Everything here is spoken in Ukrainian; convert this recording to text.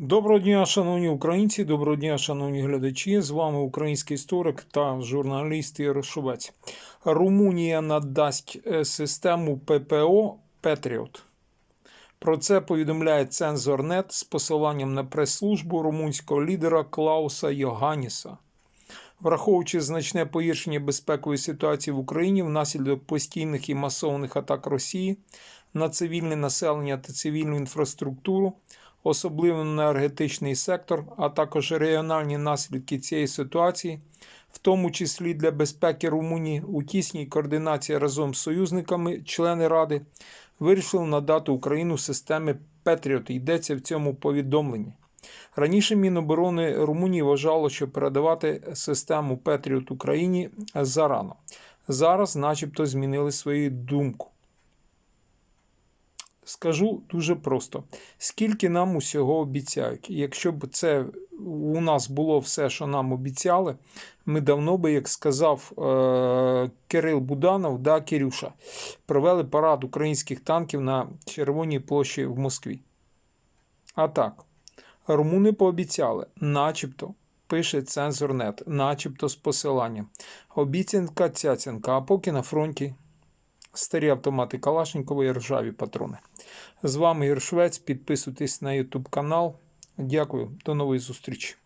Доброго дня, шановні українці, доброго дня, шановні глядачі. З вами український історик та журналіст Ігор Шубець. Румунія надасть е, систему ППО Петріот. Про це повідомляє Цензорнет з посиланням на прес-службу румунського лідера Клауса Йоганіса. Враховуючи значне погіршення безпекової ситуації в Україні внаслідок постійних і масованих атак Росії на цивільне населення та цивільну інфраструктуру, особливо на енергетичний сектор, а також регіональні наслідки цієї ситуації, в тому числі для безпеки Румунії у тісній координації разом з союзниками, члени Ради вирішили надати Україну системи Петріот. Йдеться в цьому повідомленні. Раніше Міноборони Румунії вважало, що передавати систему Петріот Україні зарано. Зараз, начебто, змінили свою думку. Скажу дуже просто: скільки нам усього обіцяють. Якщо б це у нас було все, що нам обіцяли, ми давно би, як сказав е- Кирил Буданов, да, Кирюша, провели парад українських танків на Червоній площі в Москві. А так, румуни пообіцяли, начебто. Пише цензорнет, начебто з посиланням. Обіцянка цяцянка, а поки на фронті старі автомати Калашникова і ржаві патрони. З вами Ігор Швець. Підписуйтесь на YouTube канал. Дякую, до нової зустрічі.